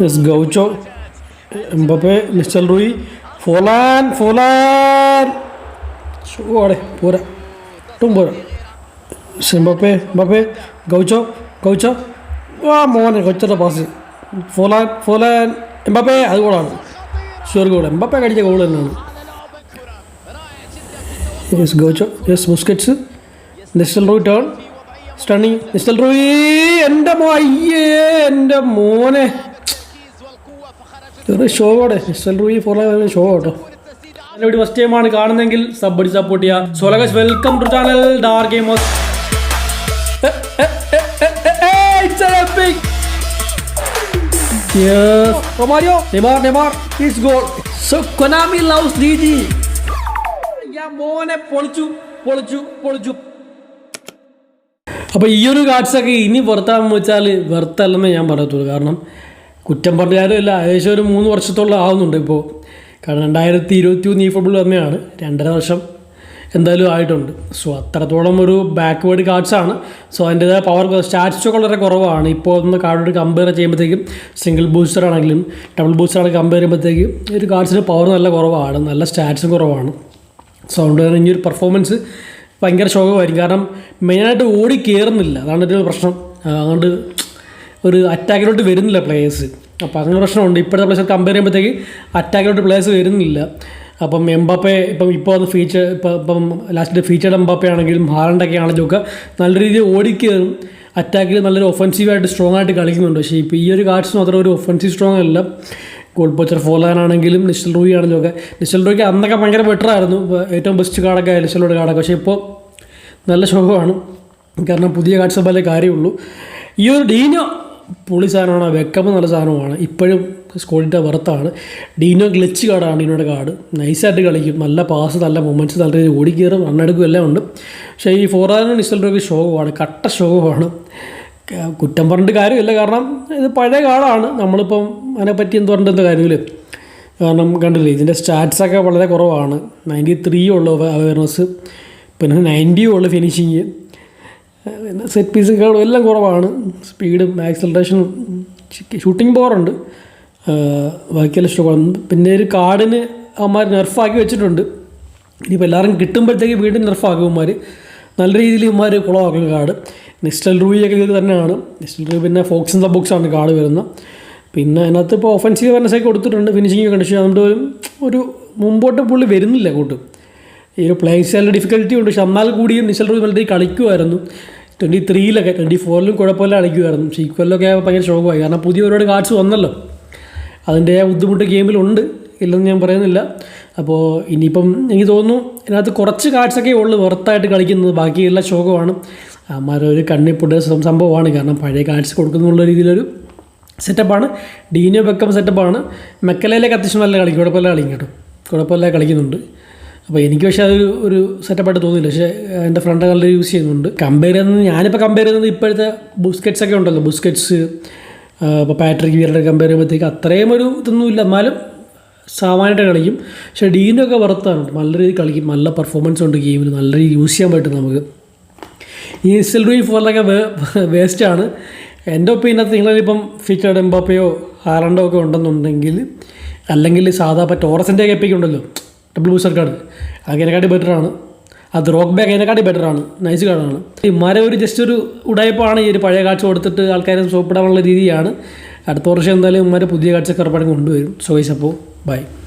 Yes Gaucho Mbappe Nistelrooy Forlan Forlan ഓടെ പോരാ ഒട്ടും പോരാ എംബപ്പെ എംബപ്പെ ഗൗച്ചോ ഗൗച്ചോ ആ മോനെ കൊച്ചയുടെ പാസ് ഫോലാൻ ഫോലാൻ എംബപ്പെ അത് ഗോളാണ് ഷുവർ ഗോൾ എംബപ്പെ കടിച്ച ഗോൾ തന്നെയാണ് yes Gaucho yes Busquets Nistelrooy turn stunning Nistelrooy എന്റെ മോ അയ്യേ എന്റെ മോനെ. ചെറിയ ഷോ കൂടെ നിസ്റ്റൽ റൂയി ഫോർ ഷോ കേട്ടോ. ഇവിടെ ഫസ്റ്റ് ടൈമാണ് കാണുന്നെങ്കിൽ സബ് അടി സപ്പോർട്ട് ചെയ്യുക സോലഗസ് welcome to channel dark gamers Yes, Romario, Neymar, Neymar, his goal. So Konami loves DG. ഞാൻ മോനെ പൊളിച്ചു പൊളിച്ചു പൊളിച്ചു. അപ്പോൾ ഈ ഒരു കാർഡ്സൊക്കെ ഇനി പുറത്താകുമ്പോൾ വെച്ചാൽ വെറുത്തല്ലെന്ന് ഞാൻ പറയത്തുള്ളൂ. കാരണം കുറ്റം പറഞ്ഞാലും ഇല്ല ഏകദേശം ഒരു മൂന്ന് വർഷത്തോളം ആവുന്നുണ്ട് ഇപ്പോൾ കാരണം രണ്ടായിരത്തി ഇരുപത്തി മൂന്ന് ഈ ഫുട്ബോൾ തന്നെയാണ് രണ്ടര വർഷം എന്തായാലും ആയിട്ടുണ്ട്. സോ അത്രത്തോളം ഒരു ബാക്ക്വേർഡ് കാർഡ്സാണ് സോ അതിന്റെതായ പവർ സ്റ്റാറ്റ്സ് ഒക്കെ വളരെ കുറവാണ്. ഇപ്പോൾ ഒന്ന് കാർഡോട് കമ്പയർ ചെയ്യുമ്പോഴത്തേക്കും സിംഗിൾ ബൂസ്റ്റർ ആണെങ്കിലും ഡബിൾ ബൂസ്റ്റർ ആണെങ്കിൽ കമ്പയർ ചെയ്യുമ്പോഴത്തേക്കും ഒരു കാർഡ്സിന് പവർ നല്ല കുറവാണ് നല്ല സ്റ്റാറ്റ്സും കുറവാണ്. സോ അതുകൊണ്ട് തന്നെ ഈ ഒരു പെർഫോമൻസ് ഭയങ്കര ശോകമായിരിക്കും. കാരണം മെയിനായിട്ട് ഓടി കയറുന്നില്ല അതാണ് ഒരു പ്രശ്നം. അതുകൊണ്ട് ഒരു അറ്റാക്കിലോട്ട് വരുന്നില്ല പ്ലേയേഴ്സ് അപ്പോൾ അങ്ങനെ പ്രശ്നമുണ്ട്. ഇപ്പോഴത്തെ പ്ലേസ് കമ്പയർ ചെയ്യുമ്പോഴത്തേക്ക് അറ്റാക്കിലോട്ട് പ്ലേയേഴ്സ് വരുന്നില്ല. അപ്പം എംബാപ്പെ ഇപ്പം ഇപ്പോൾ അത് ഫീച്ചർ ഇപ്പം ഇപ്പം ലാസ്റ്റ് ഫീച്ചർ എംബാപ്പെ ആണെങ്കിലും ഹാളണ്ടൊക്കെ ആണെങ്കിലും ഒക്കെ നല്ല രീതിയിൽ ഓടിക്കുകയും അറ്റാക്കിൽ നല്ലൊരു ഒഫൻസീവായിട്ട് സ്ട്രോങ് ആയിട്ട് കളിക്കുന്നുണ്ട്. പക്ഷേ ഇപ്പോൾ ഈ ഒരു കാർഡ്സ് മാത്രം ഒരു ഒഫൻസീവ് സ്ട്രോങ് അല്ല. ഗോൾ പോച്ചർ ഫോലാനാണെങ്കിലും നിശ്ചൽ റൂയി ആണെങ്കിലും ഒക്കെ. നിശ്ചൽ റൂയിക്ക് അന്നൊക്കെ ഭയങ്കര ബെറ്റർ ആയിരുന്നു. ഏറ്റവും ബെസ്റ്റ് കാർഡൊക്കെ നിശ്ചലോട് കാർഡൊക്കെ പക്ഷേ ഇപ്പോൾ നല്ല ശോകമാണ് കാരണം പുതിയ കാർഡ്സ് പോലെ കാര്യമുള്ളൂ. ഈ ഒരു ഡീനോ പൊളി സാധനമാണ് വെക്കപ്പ് നല്ല സാധനമാണ്. ഇപ്പോഴും സ്കോഡിന്റെ വർത്താണ് ഡീനോ ഗ്ലിച്ച് കാർഡാണ് ഡീനോയുടെ കാർഡ് നൈസായിട്ട് കളിക്കും. നല്ല പാസ് നല്ല മൊമെന്റ്സ് നല്ല രീതിയിൽ ഓടിക്കയറും. റണ്ണെടുക്കും എല്ലാം ഉണ്ട്. പക്ഷേ ഈ ഫോർ ഫോറാനും നിശ്ചലൊക്കെ ശോകമാണ് കട്ട ശോകമാണ്. കുറ്റം പറഞ്ഞിട്ട് കാര്യമില്ല. കാരണം ഇത് പഴയ കാർഡാണ് നമ്മളിപ്പം അതിനെപ്പറ്റി എന്ത് പറഞ്ഞിട്ട് കാര്യമില്ല. കാരണം കണ്ടില്ലേ ഇതിന്റെ സ്റ്റാറ്റ്സൊക്കെ വളരെ കുറവാണ്. നയന്റി ത്രീ ഉള്ള അവയർനെസ് പിന്നെ നയന്റിയും ഉള്ളു ഫിനിഷിങ് സെറ്റ് പീസുകളും എല്ലാം കുറവാണ്. സ്പീഡും ആക്സലറേഷനും ഷൂട്ടിംഗ് പവറുണ്ട് ബാക്കിയെല്ലാം ഇഷ്ടമാണ്. പിന്നെ ഒരു കാർഡിന് അവന്മാർ നെർഫാക്കി വെച്ചിട്ടുണ്ട്. ഇനിയിപ്പോൾ എല്ലാവരും കിട്ടുമ്പോഴത്തേക്ക് വീണ്ടും നെർഫാക്കും അവന്മാർ നല്ല രീതിയിൽ ഇവന്മാർ കുളമാക്കും കാർഡ് നെസ്റ്റൽ റൂയിയൊക്കെ ഇത് തന്നെയാണ്. നിസ്റ്റൽ റൂയി പിന്നെ ഫോക്സ് ഇൻ ദ ആണ് കാർഡ് വരുന്നത് പിന്നെ അതിനകത്ത് ഇപ്പോൾ ഒഫൻസീവ് വെർനസൊക്കെ കൊടുത്തിട്ടുണ്ട്. ഫിനിഷിംഗ് കണ്ടീഷൻ അതുകൊണ്ട് ഒരു മുമ്പോട്ട് പുള്ളി വരുന്നില്ല കൂട്ട് ഈ ഒരു പ്ലേയിങ് സ്റ്റൈലിൽ ഡിഫിക്കൽറ്റി ഉണ്ട്. പക്ഷെ എന്നാൽ കൂടിയും നിശൽ റോയ് രീതിയിൽ കളിക്കുമായിരുന്നു ട്വന്റി ത്രീയിലൊക്കെ ട്വന്റി ഫോറിലും കുഴപ്പമില്ല കളിക്കുമായിരുന്നു പക്ഷേ ഈക്വലിലൊക്കെ ഭയങ്കര ശോകമായി കാരണം പുതിയ ഒരുപാട് കാർഡ്സ് വന്നല്ലോ. അതിന്റെ ബുദ്ധിമുട്ട് ഗെയിമിലുണ്ട് ഇല്ലെന്ന് ഞാൻ പറയുന്നില്ല. അപ്പോൾ ഇനിയിപ്പം എനിക്ക് തോന്നുന്നു ഇതിനകത്ത് കുറച്ച് കാർഡ്സൊക്കെ ഉള്ളു വെറുത്തായിട്ട് കളിക്കുന്നത്. ബാക്കിയെല്ലാം ശോകമാണ്. അമ്മാരൊരു കണ്ണിപ്പൊട്ട് സംഭവമാണ്. കാരണം പഴയ കാർഡ്സ് കൊടുക്കുന്നുള്ള രീതിയിലൊരു സെറ്റപ്പാണ് ഡീനോ ബെക്കം സെറ്റപ്പാണ് മെക്കലയിലേക്ക് അത്യാവശ്യം നല്ല കളിക്കും. കുഴപ്പമില്ല കളിക്കും കേട്ടോ. കുഴപ്പമില്ല കളിക്കുന്നുണ്ട്. അപ്പോൾ എനിക്ക് പക്ഷേ അതൊരു ഒരു സെറ്റപ്പായിട്ട് തോന്നിയില്ല. പക്ഷേ എന്റെ ഫ്രണ്ട് നല്ല യൂസ് ചെയ്യുന്നുണ്ട്. കമ്പയർ ചെയ്യുന്നത് ഞാനിപ്പോൾ കമ്പയർ ചെയ്യുന്നത് ഇപ്പോഴത്തെ ബുസ്കറ്റ്സ് ഒക്കെ ഉണ്ടല്ലോ. ബുസ്കറ്റ്സ് ഇപ്പോൾ പാട്രിക് വീരുടെ കമ്പയർ ചെയ്യുമ്പോഴത്തേക്ക് അത്രയും ഒരു ഇതൊന്നും ഇല്ല. എന്നാലും സാമാന്യമായിട്ട് കളിക്കും. പക്ഷേ ഡീനൊക്കെ വറുത്താണ്. നല്ല രീതിയിൽ കളിക്കും. നല്ല പെർഫോമൻസ് ഉണ്ട് ഗെയിമിൽ നല്ല രീതിയിൽ യൂസ് ചെയ്യാൻ പറ്റും നമുക്ക്. ഈ സിൽറി ഫോറിലൊക്കെ വേസ്റ്റാണ് എന്റെ ഒപ്പീനിയനകത്ത് നിങ്ങളിപ്പം ഫീച്ചർഡ് എംബാപ്പയോ ഹാലണ്ടോ ഒക്കെ ഉണ്ടെന്നുണ്ടെങ്കിൽ അല്ലെങ്കിൽ സാധാ ഇപ്പോൾ ടോറസിന്റെ ഒക്കെ എപ്പിക്ക് ബൂസ്റ്റർ കാർഡ് അതിനെക്കാട്ടി ബെറ്ററാണ് അത് റോക്ക് ബാക്ക് അതിനെക്കാട്ടി ബെറ്ററാണ് നൈസ് കാർഡാണ് ഇമാരെ ഒരു ജസ്റ്റ് ഒരു ഉടായ്പാണ് ഈ ഒരു പഴയ കാഴ്ച കൊടുത്തിട്ട് ആൾക്കാരെ സോപ്പിടാനുള്ള രീതിയാണ്. അടുത്ത വർഷം എന്തായാലും ഇമാരെ പുതിയ കാഴ്ച ഉറപ്പായിട്ടും കൊണ്ടുവരും. സോ ഗൈസ് അപ്പോൾ ബൈ